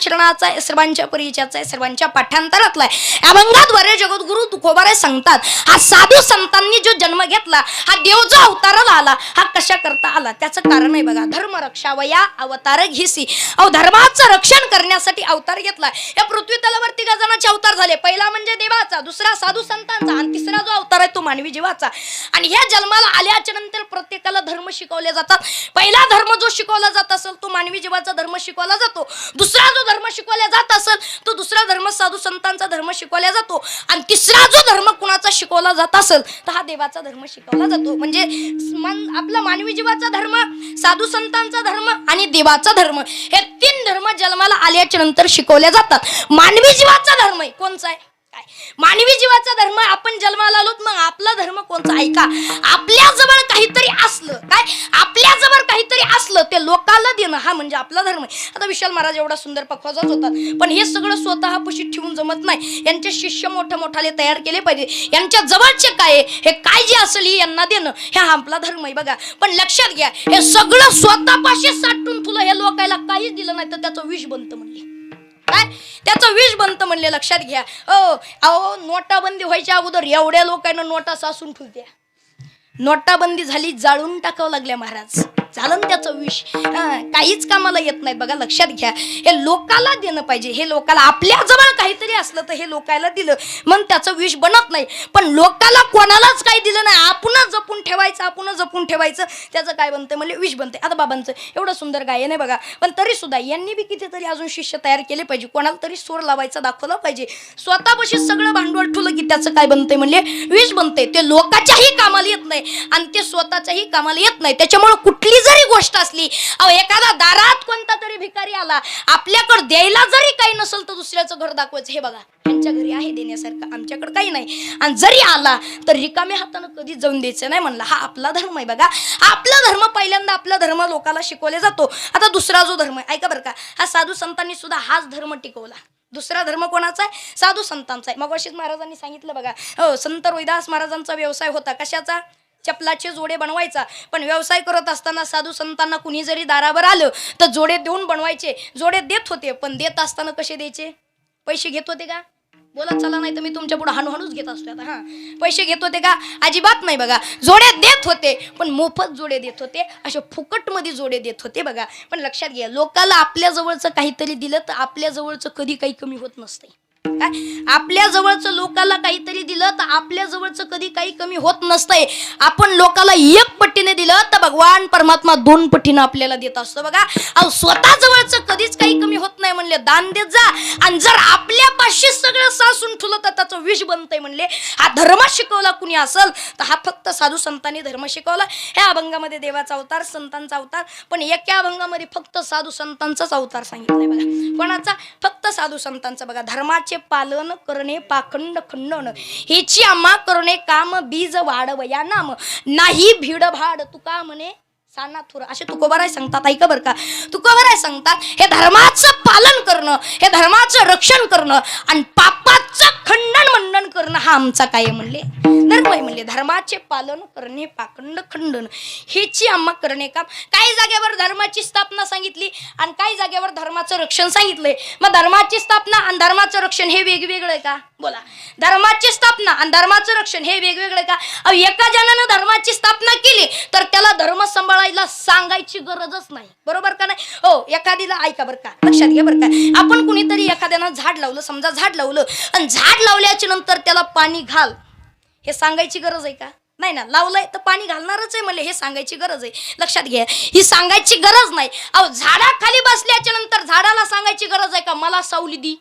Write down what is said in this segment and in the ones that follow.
श्रवणाचा आहे सर्वांच्या परिचयाचा आहे सर्वांच्या पाठांतरातला आहे. अभंगाद्वारे जगद्गुरु तुकोबारे सांगतात हा साधू संतांनी जो जन्म घेतला हा देव जो अवताराला आला हा कशा करता आला? त्याचं कारण आहे बघा धर्म रक्षावया अवतार घेसी. अहो धर्माचं रक्षण करण्यासाठी अवतार घेतला. या पृथ्वी तलावरती तिघा अवतार झाले. पहिला म्हणजे देवाचा दुसरा साधू संतांचा आणि तिसरा जो अवतार आहे तो मानवी जीवाचा. आणि ह्या जन्माला आल्याच्यानंतर प्रत्येकाला धर्म शिकवले जातात. पहिला धर्म जो शिकवला जात असेल तो मानवी जीवाचा धर्म शिकवला जातो. दुसरा जो धर्म शिकवला जात असेल तो दुसरा धर्म साधू संतांचा धर्म शिकवला जातो. आणि तिसरा जो धर्म कुणाचा शिकवला जात असेल तर हा देवाचा धर्म शिकवला जातो. म्हणजे मन- आपला मानवी जीवाचा धर्म साधू संतांचा धर्म आणि देवाचा धर्म हे तीन धर्म जन्माला आल्याच्यानंतर शिकवल्या जातात. मानवी जीवाचा धर्म आहे कोणचा आहे? मानवी जीवाचा धर्म आपण जन्माला आलोत मग आपला धर्म कोणचा ऐका आपल्या जवळ काहीतरी असलं काय? आपल्या जवळ काहीतरी असलं ते लोकाला देणं हा म्हणजे आपला धर्म आहे. आता विशाल महाराज एवढा सुंदर पखवाजाच होतात पण हे सगळं स्वतः पशी ठेवून जमत नाही. यांचे शिष्य मोठ्या मोठाले तयार केले पाहिजे. यांच्या जवळचे काय हे काय जे असेल हे यांना देणं हे आपला धर्म आहे बघा. पण लक्षात घ्या हे सगळं स्वतःपाशी साठून तुला हे लोकायला काहीच दिलं नाही तर त्याचं विष बनतं म्हणजे काय? त्याचं विष बनतं म्हणले लक्षात घ्या. ओ अहो नोटाबंदी व्हायच्या अगोदर एवढ्या लोकांना नोटा सासून ठेवत्या. नोटाबंदी झाली जाळून टाकावं लागल्या महाराज. चालन त्याचं विष. हा, काहीच कामाला येत नाही. बघा लक्षात घ्या. हे लोकाला देणं पाहिजे. हे लोकाला आपल्या जवळ काहीतरी असलं तर हे लोकायला दिलं. मग त्याचं विष बनत नाही. पण लोकाला कोणालाच काही दिलं नाही. आपणच जपून ठेवायचं आपणच जपून ठेवायचं. त्याचं काय बनतं म्हणजे विष बनते आता बाबांचं एवढं सुंदर गायन आहे बघा. पण तरी सुद्धा यांनी बी कितीतरी अजून शिष्य तयार केले पाहिजे. कोणाला तरी सोर लावायचा दाखवला पाहिजे. स्वतःपाशी सगळं भांडवल ठेवलं की त्याचं काय बनतंय? म्हणजे विष बनते ते लोकाच्याही कामाला येत नाही. आणि ते स्वतःच्याही कामाला येत नाही. त्याच्यामुळे कुठली जरी गोष्ट असली अहो एखादा दारात कोणता तरी भिकारी आला आपल्याकडे द्यायला जरी काही नसेल तर दुसऱ्याचं घर दाखवायचं. हे बघा त्यांच्या घरी आहे देण्यासारखं आमच्याकडे काही नाही. आणि जरी आला तर रिकाम्या हातानं कधी जाऊन द्यायचं नाही म्हणलं. हा आपला धर्म आहे बघा. आपला धर्म पहिल्यांदा आपला धर्म लोकाला शिकवला जातो. आता दुसरा जो धर्म आहे ऐका बरं का हा साधू संतांनी सुद्धा हाच धर्म टिकवला. दुसरा धर्म कोणाचा आहे? साधू संतांचा आहे. मग महाराजांनी सांगितलं बघा. हो संत रोहिदास महाराजांचा व्यवसाय होता. कशाचा? चपलाचे जोडे बनवायचा. पण व्यवसाय करत असताना साधू संतांना कुणी जरी दारावर आलं तर जोडे देऊन बनवायचे. जोडे देत होते पण देत असताना कसे द्यायचे? पैसे घेत होते का? बोला चला नाही तर मी तुमच्यापुढे हाणू घेत असतो आता हा. पैसे घेत होते का? अजिबात नाही बघा. जोडे देत होते पण मोफत जोडे देत होते. असे फुकटमध्ये जोडे देत होते बघा. पण लक्षात घ्या लोकाला आपल्या जवळचं काहीतरी दिलं तर आपल्या जवळचं कधी काही कमी होत नसते काय? आपल्या जवळचं लोकाला काहीतरी दिलं तर आपल्या जवळचं कधी काही कमी होत नसतंय. आपण लोकाला एक पट्टीने दिलं तर भगवान परमात्मा दोन पट्टीनं आपल्याला देत असतो बघा. अहो स्वतः जवळचं कधीच काही कमी होत नाही म्हणले. दान देत जा. आणि जर आपल्या पाशी सगळं सासून ठुलं तर त्याचं विष बनतंय म्हणले. हा धर्म शिकवला कुणी असेल तर हा फक्त साधू संतांनी धर्म शिकवला. ह्या अभंगामध्ये देवाचा अवतार संतांचा अवतार. पण एका अभंगामध्ये फक्त साधू संतांचाच अवतार सांगितलाय बघा. कोणाचा? फक्त साधू संतांचा. बघा धर्माचे पालन करणे पाखंड खंडन हेची आम्हा करणे काम बीज वाढव या नाम. नाही भीड भाड तुका म्हणे सानाथुर असे तुकोबाराय सांगतात ऐका बरं का. तुकोबाराय सांगतात हे धर्माचं पालन करणं हे धर्माचं रक्षण करणं आणि पापाचं खंडन म्हणणं. करणं हा आमचा काय म्हणले? धर्म आहे म्हणले. धर्माचे पालन करणे पाखंड खंडन. हेची आम्हा करणे काम. काही जागेवर धर्माची स्थापना सांगितली आणि काही जागेवर धर्माचं रक्षण सांगितलंय. मग धर्माची स्थापना आणि धर्माचं रक्षण हे वेगवेगळं आहे का? बोला. धर्माची स्थापना आणि धर्माचं रक्षण हे वेगवेगळे आहे का? अहो, एका जणानं धर्माची स्थापना केली तर त्याला धर्म सांभाळायला सांगायची गरजच नाही. बरोबर का नाही? हो एखादीला ऐका बरं का लक्षात घ्या बरं का. आपण कुणीतरी एखाद्यानं झाड लावलं समजा झाड लावलं आणि झाड लावल्याच्या नंतर त्याला पाणी घाल. हे सांगायची गरज आहे का? नाही ना लावलंय तर पाणी घालणारच आहे मला हे सांगायची गरज आहे. लक्षात घ्या ही सांगायची गरज नाही. अहो झाडाखाली बसल्याच्या नंतर झाडाला सांगायची गरज आहे का? मला सावली दी.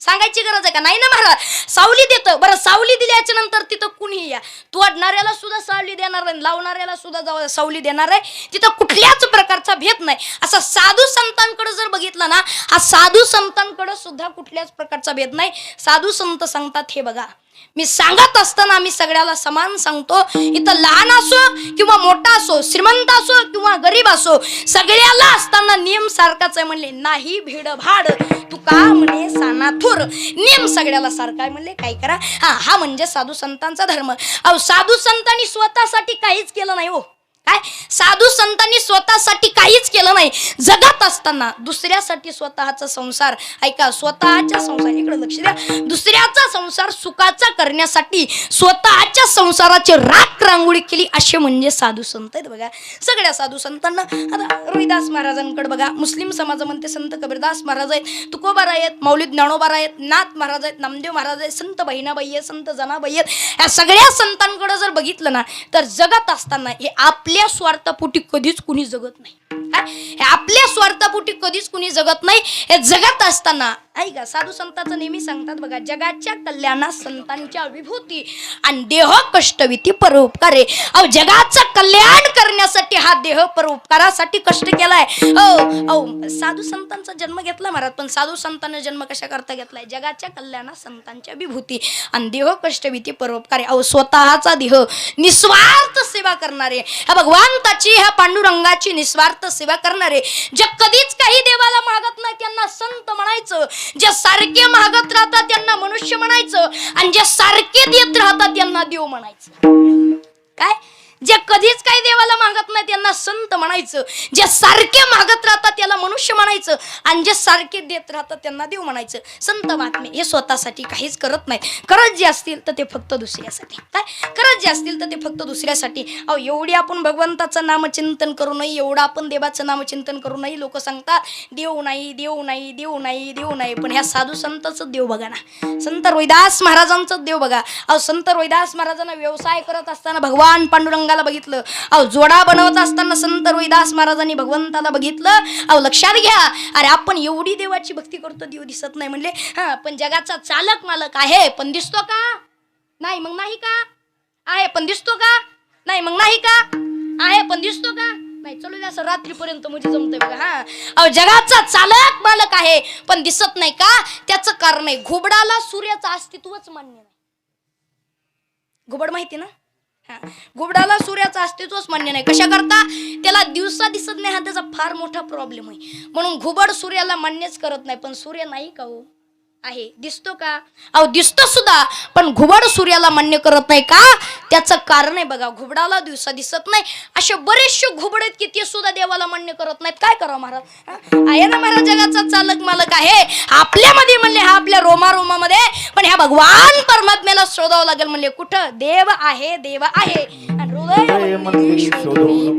सांगायची गरज आहे का? नाही ना महाराज? सावली देतं. बरं सावली दिल्याच्या नंतर तिथं कुणीही या? तोडणाऱ्याला सुद्धा सावली देणार आहे लावणाऱ्याला सुद्धा जाऊ सावली देणार आहे तिथं कुठल्याच प्रकारचा भेद नाही. असा साधू संतांकडे जर बघितलं ना हा साधू संतांकडे सुद्धा कुठल्याच प्रकारचा भेद नाही. साधू संत सांगतात हे बघा मी सांगत असताना मी सगळ्याला समान सांगतो. इथं लहान असो किंवा मोठा असो श्रीमंत असो किंवा गरीब असो सगळ्याला असताना नियम सारखाच आहे म्हणले नाही भिड भाड तू का म्हणे सानाथुर? नियम सगळ्याला सारखा आहे म्हणले काय करा? हा हा म्हणजे साधू संतांचा धर्म. अहो साधू संतांनी स्वतःसाठी काहीच केलं नाही हो. काय? साधू संतांनी स्वतःसाठी काहीच केलं नाही. जगत असताना दुसऱ्यासाठी स्वतःचा संसार ऐका स्वतःच्या संसार इकडे लक्ष द्या. दुसऱ्याचा संसार सुखाचा करण्यासाठी स्वतःच्या संसाराची राख रांगोळी केली. असे म्हणजे साधू संत आहेत बघा. सगळ्या साधू संतांना आता रोहिदास महाराजांकडे बघा. मुस्लिम समाजामध्ये संत कबीरदास महाराज आहेत तुकोबार आहेत मौलिद ज्ञानोबार आहेत नाथ महाराज आहेत नामदेव महाराज आहेत संत बहिणाबाई आहेत संत जनाबाई आहेत. या सगळ्या संतांकडे जर बघितलं ना तर जगत असताना हे आपल्या स्वार्थापोटी कधीच कुणी जगत नाही. आपल्या स्वार्थापोटी कधीच कुणी जगत नाही. हे जगत असताना ऐका साधू संतांचं नेहमी सांगतात बघा जगाच्या कल्याणात संतांच्या विभूती आणि देह कष्टविती परोपकारे अहो जगाचं कल्याण करण्यासाठी हा देह परोपकारासाठी कष्ट केलाय. अहो साधू संतांचा जन्म घेतला महाराज पण साधू संतांना जन्म कशा करता घेतलाय? जगाच्या कल्याणात संतांच्या विभूती आणि देह कष्टविती परोपकारे अहो स्वतःचा देह निस्वार्थ सेवा करणारे. ह्या भगवंताची ह्या पांडुरंगाची निस्वार्थ सेवा करणारे जे कधीच काही देवाला मागत नाही त्यांना संत म्हणायचं. जे सारखे मागत राहतात त्यांना मनुष्य म्हणायचं. आणि जे सारखे देत राहतात त्यांना देव म्हणायचं. काय? जे कधीच काही देवाला मागत नाही त्यांना संत म्हणायचं. जे सारखे मागत राहतात त्याला मनुष्य म्हणायचं. आणि जे सारखे देत राहतात त्यांना देव म्हणायचं. संत बातमी हे स्वतःसाठी काहीच करत नाहीत. करत जे असतील तर ते फक्त दुसऱ्यासाठी. काय? करत जे असतील तर ते फक्त दुसऱ्यासाठी. अहो एवढी आपण भगवंताचं नामचिंतन करू नये एवढं आपण देवाचं नामचिंतन करू नये लोक सांगतात देव नाही देव नाही देव नाही देव नाही. पण ह्या साधू संतांचं देव बघा ना. संत रोहिदास महाराजांचं देव बघा. अहो संत रोहिदास महाराजांना व्यवसाय करत असताना भगवान पांडुरंग पांडुरंगाला बघितलं. अहो जोडा बनवत असताना संत रोहिदास महाराजांनी भगवंताला बघितलं. अहो लक्षात घ्या. अरे आपण एवढी देवाची भक्ती करतो देव दिसत नाही म्हणले. हा पण जगाचा चालक मालक आहे. पण दिसतो का? नाही मग नाही का? आहे पण दिसतो का? नाही मग नाही का? आहे पण दिसतो का? नाही चलू द्या असं रात्रीपर्यंत म्हणजे जमतंय बघा हा. अहो जगाचा चालक मालक आहे पण दिसत नाही का? त्याचं कारण आहे घुबडाला सूर्याचं अस्तित्वच मान्य नाही. घुबड माहिती ना? घुबडाला सूर्याचं अस्तित्वच मान्य नाही. कशा करता त्याला दिवसा दिसत नाही हा त्याचा फार मोठा प्रॉब्लेम आहे. म्हणून घुबड सूर्याला मान्यच करत नाही. पण सूर्य नाही का हो? आहे. दिसतो का? अहो दिसतो सुद्धा पण घुबड सूर्याला मान्य करत नाही का? त्याचं कारण आहे बघा घुबडाला दिवसा दिसत नाही. असे बरेचसे घुबड आहेत की ते सुद्धा देवाला मान्य करत नाहीत. काय करावं महाराज? आहे ना महाराज जगाचा चालक मालक आहे. आपल्यामध्ये म्हणले हा आपल्या रोमा रोमामध्ये पण ह्या भगवान परमात्म्याला शोधावं लागेल म्हणले कुठं? देव आहे देव आहे.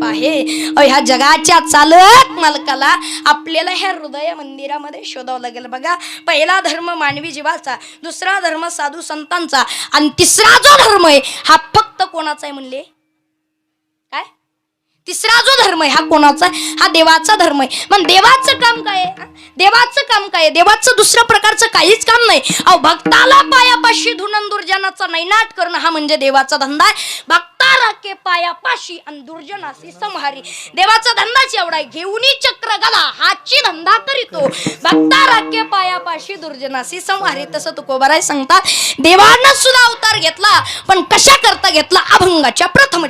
आहे. ह्या जगाच्या चालक मालकाला आपल्याला ह्या हृदय मंदिरामध्ये शोधावं लागेल. बघा पहिला धर्म मानवी जीवाचा दुसरा धर्म साधू संतांचा आणि तिसरा जो धर्म आहे हा फक्त कोणाचा आहे म्हणले? काय? तिसरा जो धर्म आहे हा कोणाचा आहे? हा देवाचा धर्म आहे. मग देवाचं काम काय आहे? देवाचं काम काय आहे? देवाचं दुसऱ्या प्रकारचं काहीच काम नाही. अहो भक्ताला पायापाशी धुनंदुर्जनाचा नैनाट करणं हा म्हणजे देवाचा धंदा आहे. के पाया पाशी आणि दुर्जनासी संहारी. देवाचा धंदाच एवढा घेऊनी चक्र गला हाची धंदा करीतो. भक्ता राखे पाया पाशी दुर्जनासी संहारी. तसं तुकोबाराय सांगतात देवानं सुद्धा अवतार घेतला पण कशा करता घेतला? अभंगाच्या प्रथम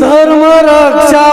धर्म रक्षा